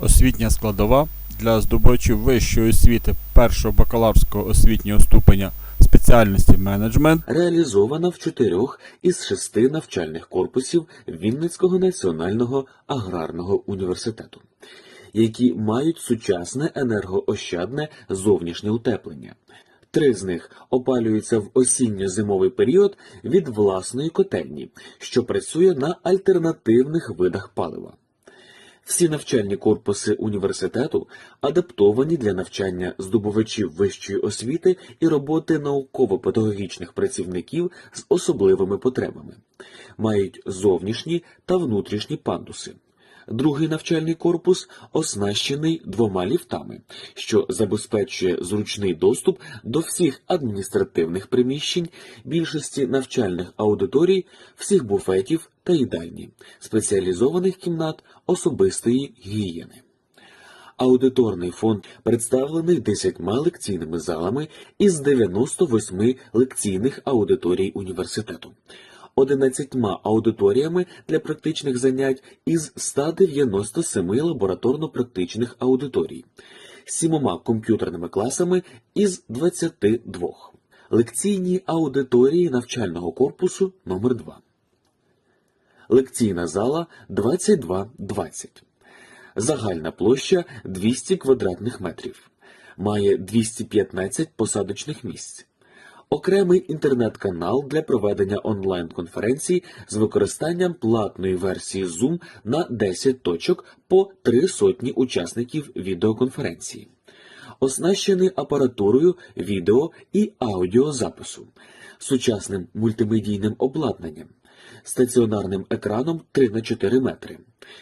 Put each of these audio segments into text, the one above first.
Освітня складова для здобувачів вищої освіти першого бакалаврського освітнього ступеня спеціальності менеджмент реалізована в чотирьох із шести навчальних корпусів Вінницького національного аграрного університету, які мають сучасне енергоощадне зовнішнє утеплення. Три з них опалюються в осінньо-зимовий період від власної котельні, що працює на альтернативних видах палива. Всі навчальні корпуси університету адаптовані для навчання здобувачів вищої освіти і роботи науково-педагогічних працівників з особливими потребами, мають зовнішні та внутрішні пандуси. Другий навчальний корпус оснащений двома ліфтами, що забезпечує зручний доступ до всіх адміністративних приміщень, більшості навчальних аудиторій, всіх буфетів та їдальні, спеціалізованих кімнат особистої гігієни. Аудиторний фонд представлений 10 лекційними залами із 98 лекційних аудиторій університету, 11 аудиторіями для практичних занять із 197 лабораторно-практичних аудиторій, 7 комп'ютерними класами із 22, лекційні аудиторії навчального корпусу номер 2 Лекційна зала 2220. Загальна площа 200 квадратних метрів. Має 215 посадочних місць. Окремий інтернет-канал для проведення онлайн-конференцій з використанням платної версії Zoom на 10 точок по 3 сотні учасників відеоконференції. Оснащений апаратурою відео і аудіозапису, сучасним мультимедійним обладнанням, стаціонарним екраном 3 на 4 метри,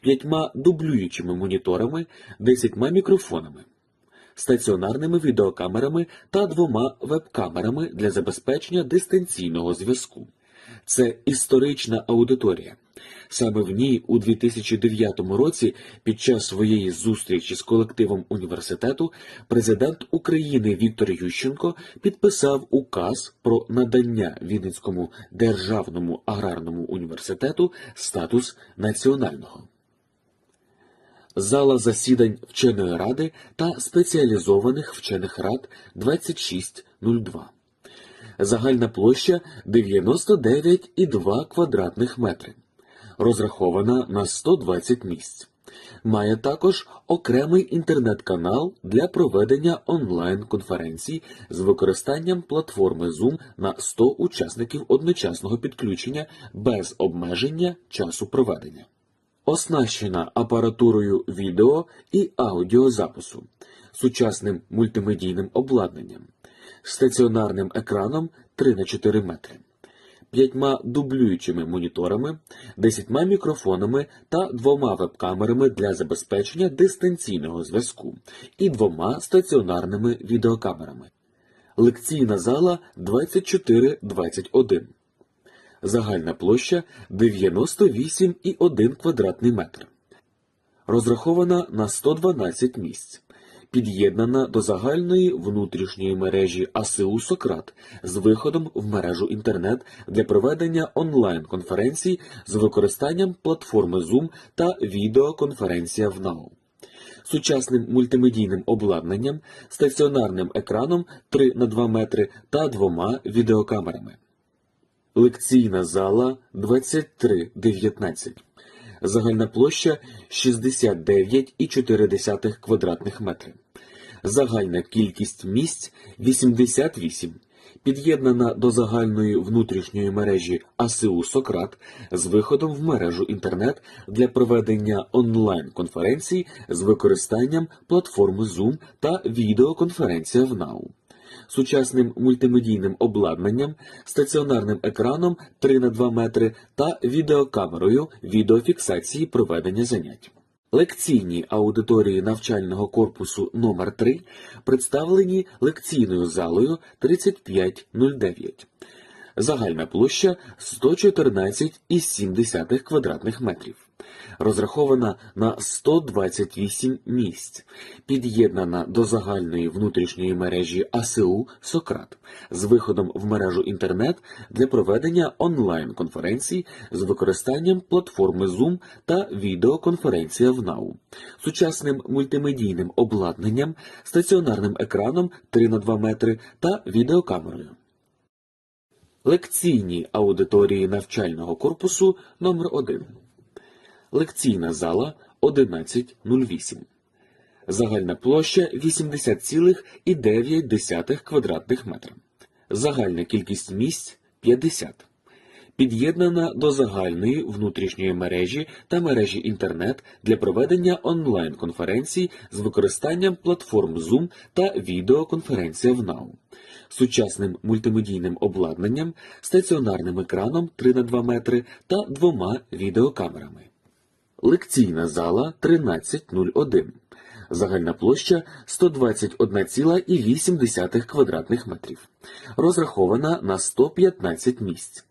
п'ятьма дублюючими моніторами, 10 мікрофонами, стаціонарними відеокамерами та двома веб-камерами для забезпечення дистанційного зв'язку. Це історична аудиторія. Саме в ній у 2009 році, під час своєї зустрічі з колективом університету, президент України Віктор Ющенко підписав указ про надання Вінницькому державному аграрному університету статус національного. Зала засідань вченої ради та спеціалізованих вчених рад 2602. Загальна площа 99,2 квадратних метри. Розрахована на 120 місць. Має також окремий інтернет-канал для проведення онлайн-конференцій з використанням платформи Zoom на 100 учасників одночасного підключення без обмеження часу проведення. Оснащена апаратурою відео і аудіозапису, сучасним мультимедійним обладнанням, стаціонарним екраном 3 на 4 метри, п'ятьма дублюючими моніторами, 10 мікрофонами та двома веб-камерами для забезпечення дистанційного зв'язку і двома стаціонарними відеокамерами. Лекційна зала 2421. Загальна площа 98,1 квадратний метр. Розрахована на 112 місць. Під'єднана до загальної внутрішньої мережі АСУ Сократ з виходом в мережу інтернет для проведення онлайн-конференцій з використанням платформи Zoom та відеоконференція в НАУ. Сучасним мультимедійним обладнанням, стаціонарним екраном 3 на 2 метри та двома відеокамерами. Лекційна зала 2319. Загальна площа 69,4 квадратних метри. Загальна кількість місць 88. Під'єднана до загальної внутрішньої мережі АСУ Сократ з виходом в мережу інтернет для проведення онлайн-конференцій з використанням платформи Zoom та відеоконференція в НАУ сучасним мультимедійним обладнанням, стаціонарним екраном 3 на 2 метри та відеокамерою відеофіксації проведення занять. Лекційні аудиторії навчального корпусу номер 3 представлені лекційною залою 3509. Загальна площа 114,7 квадратних метрів. Розрахована на 128 місць, під'єднана до загальної внутрішньої мережі АСУ Сократ з виходом в мережу інтернет для проведення онлайн-конференцій з використанням платформи Zoom та відеоконференція в НАУ, сучасним мультимедійним обладнанням, стаціонарним екраном 3 на 2 метри та відеокамерою. Лекційні аудиторії навчального корпусу номер 1 Лекційна зала 1108. Загальна площа 80,9 квадратних метра. Загальна кількість місць 50. Під'єднана до загальної внутрішньої мережі та мережі інтернет для проведення онлайн-конференцій з використанням платформ Zoom та відеоконференція в НАУ, сучасним мультимедійним обладнанням, стаціонарним екраном 3 на 2 метри та двома відеокамерами. Лекційна зала 1301. Загальна площа 121,8 квадратних метрів. Розрахована на 115 місць.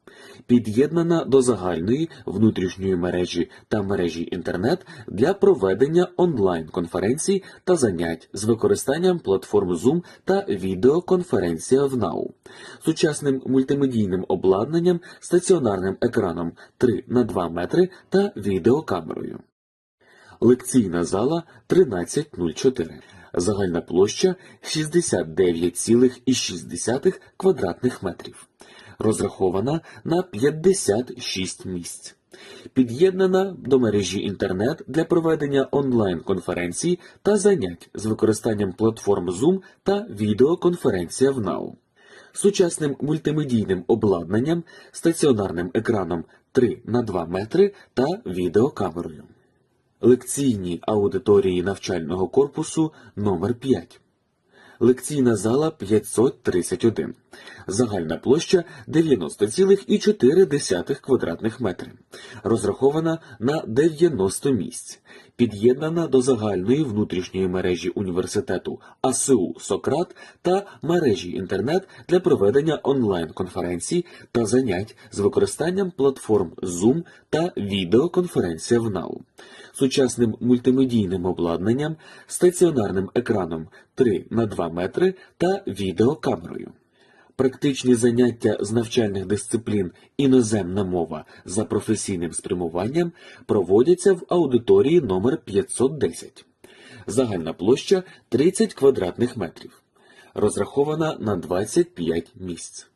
Під'єднана до загальної внутрішньої мережі та мережі інтернет для проведення онлайн-конференцій та занять з використанням платформ Zoom та відеоконференція в НАУ, сучасним мультимедійним обладнанням, стаціонарним екраном 3 на 2 метри та відеокамерою. Лекційна зала 1304. Загальна площа 69,6 квадратних метрів. Розрахована на 56 місць. Під'єднана до мережі інтернет для проведення онлайн-конференцій та занять з використанням платформ Zoom та відеоконференція в НАУ. Сучасним мультимедійним обладнанням, стаціонарним екраном 3 на 2 метри та відеокамерою. Лекційні аудиторії навчального корпусу номер 5 Лекційна зала 531. Загальна площа 90,4 квадратних метри. Розрахована на 90 місць. Під'єднана до загальної внутрішньої мережі університету АСУ Сократ та мережі інтернет для проведення онлайн-конференцій та занять з використанням платформ Zoom та відеоконференція в НАУ сучасним мультимедійним обладнанням, стаціонарним екраном 3 на 2 метри та відеокамерою. Практичні заняття з навчальних дисциплін іноземна мова за професійним спрямуванням проводяться в аудиторії номер 510. Загальна площа 30 квадратних метрів. Розрахована на 25 місць.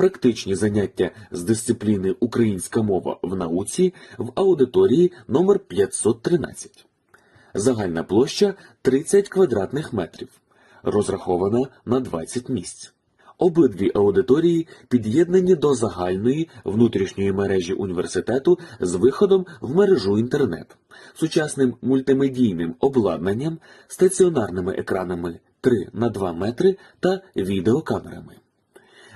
Практичні заняття з дисципліни Українська мова в науці в аудиторії номер 513. Загальна площа 30 квадратних метрів. Розрахована на 20 місць. Обидві аудиторії під'єднані до загальної внутрішньої мережі університету з виходом в мережу інтернет, сучасним мультимедійним обладнанням, стаціонарними екранами 3 на 2 метри та відеокамерами.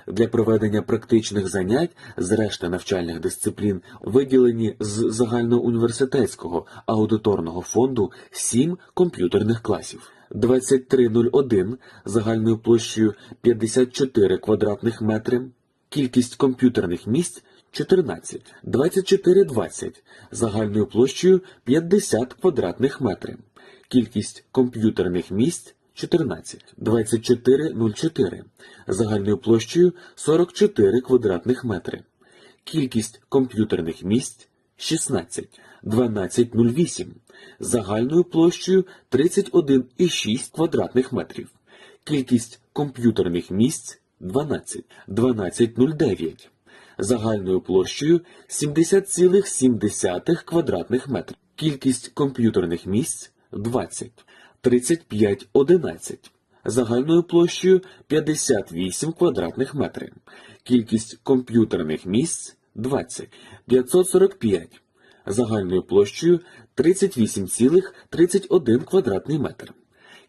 Для проведення практичних занять з решти навчальних дисциплін виділені з загальноуніверситетського аудиторного фонду 7 комп'ютерних класів. 2301 загальною площею 54 квадратних метри, кількість комп'ютерних місць 14, 2420 загальною площею 50 квадратних метрів, кількість комп'ютерних місць 14, 2404 загальною площею 44 квадратних метри, кількість комп'ютерних місць 16, 1208 загальною площею 31,6 квадратних метрів, кількість комп'ютерних місць 12, 1209 загальною площею 70,7 квадратних метрів, кількість комп'ютерних місць 20, 3511 загальною площею 58 квадратних метрів, кількість комп'ютерних місць 20, 545 загальною площею 38,31 квадратний метр,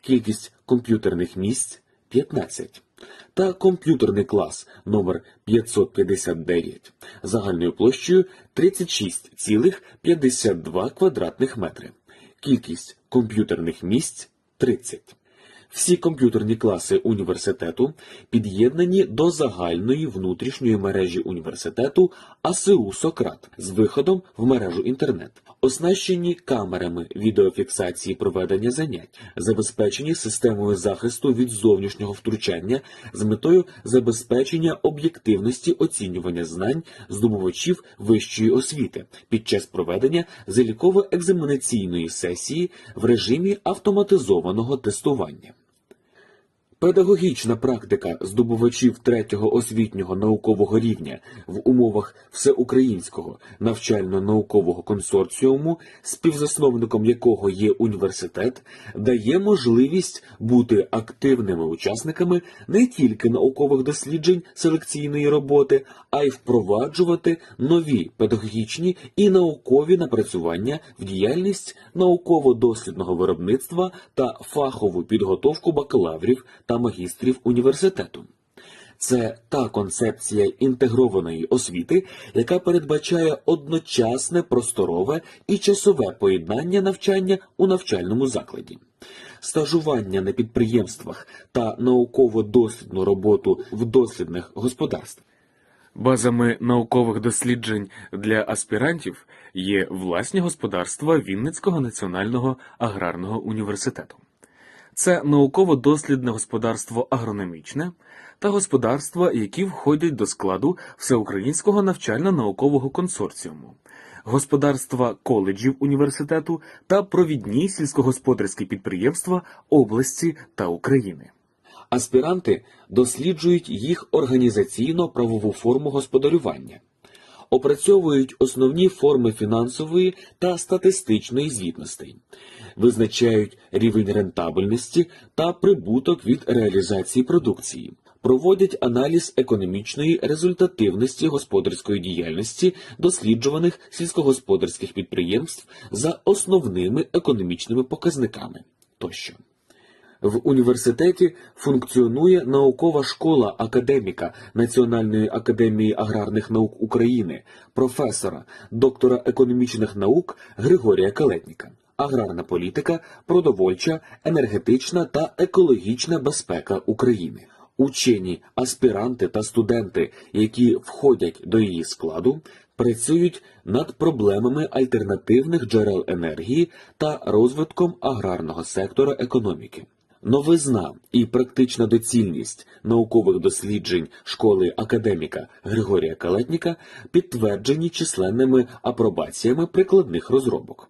кількість комп'ютерних місць 15 та комп'ютерний клас номер 559 загальною площею 36,52 квадратних метри, кількість комп'ютерних місць 30. Всі комп'ютерні класи університету під'єднані до загальної внутрішньої мережі університету АСУ Сократ з виходом в мережу інтернет, оснащені камерами відеофіксації проведення занять, забезпечені системою захисту від зовнішнього втручання з метою забезпечення об'єктивності оцінювання знань здобувачів вищої освіти під час проведення заліково-екзаменаційної сесії в режимі автоматизованого тестування. Педагогічна практика здобувачів третього освітнього наукового рівня в умовах всеукраїнського навчально-наукового консорціуму, співзасновником якого є університет, дає можливість бути активними учасниками не тільки наукових досліджень селекційної роботи, а й впроваджувати нові педагогічні і наукові напрацювання в діяльність науково-дослідного виробництва та фахову підготовку бакалаврів та магістрів університету. Це та концепція інтегрованої освіти, яка передбачає одночасне просторове і часове поєднання навчання у навчальному закладі, стажування на підприємствах та науково-дослідну роботу в дослідних господарствах. Базами наукових досліджень для аспірантів є власні господарства Вінницького національного аграрного університету. Це науково-дослідне господарство агрономічне та господарства, які входять до складу Всеукраїнського навчально-наукового консорціуму, господарства коледжів університету та провідні сільськогосподарські підприємства області та України. Аспіранти досліджують їх організаційно-правову форму господарювання, опрацьовують основні форми фінансової та статистичної звітностей, визначають рівень рентабельності та прибуток від реалізації продукції, проводять аналіз економічної результативності господарської діяльності досліджуваних сільськогосподарських підприємств за основними економічними показниками тощо. В університеті функціонує наукова школа академіка Національної академії аграрних наук України, професора, доктора економічних наук Григорія Калетніка. Аграрна політика, продовольча, енергетична та екологічна безпека України. Учені, аспіранти та студенти, які входять до її складу, працюють над проблемами альтернативних джерел енергії та розвитком аграрного сектора економіки. Новизна і практична доцільність наукових досліджень школи академіка Григорія Калетніка підтверджені численними апробаціями прикладних розробок.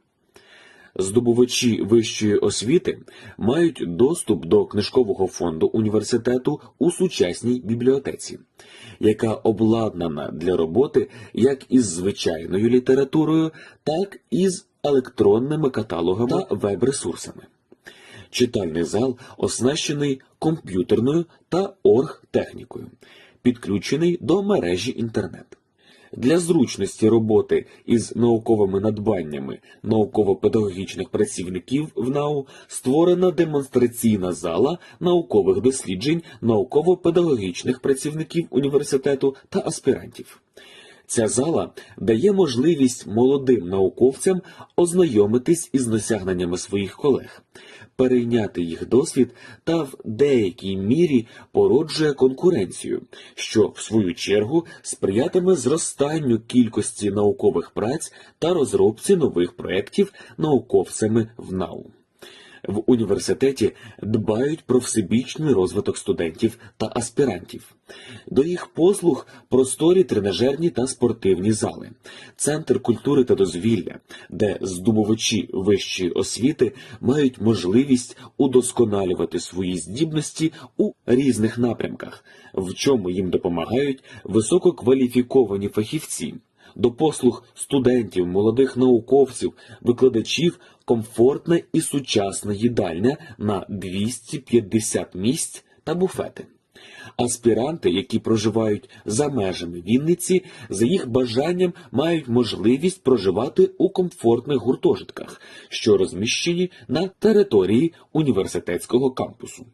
Здобувачі вищої освіти мають доступ до книжкового фонду університету у сучасній бібліотеці, яка обладнана для роботи як із звичайною літературою, так і з електронними каталогами та веб-ресурсами. Читальний зал оснащений комп'ютерною та оргтехнікою, підключений до мережі інтернет. Для зручності роботи із науковими надбаннями науково-педагогічних працівників в НАУ створена демонстраційна зала наукових досліджень науково-педагогічних працівників університету та аспірантів. Ця зала дає можливість молодим науковцям ознайомитись із досягненнями своїх колег, перейняти їх досвід та в деякій мірі породжує конкуренцію, що в свою чергу сприятиме зростанню кількості наукових праць та розробці нових проєктів науковцями в НАУ. В університеті дбають про всебічний розвиток студентів та аспірантів. До їх послуг просторі тренажерні та спортивні зали, центр культури та дозвілля, де здобувачі вищої освіти мають можливість удосконалювати свої здібності у різних напрямках, в чому їм допомагають висококваліфіковані фахівці. До послуг студентів, молодих науковців, викладачів комфортна і сучасна їдальня на 250 місць та буфети. Аспіранти, які проживають за межами Вінниці, за їх бажанням мають можливість проживати у комфортних гуртожитках, що розміщені на території університетського кампусу.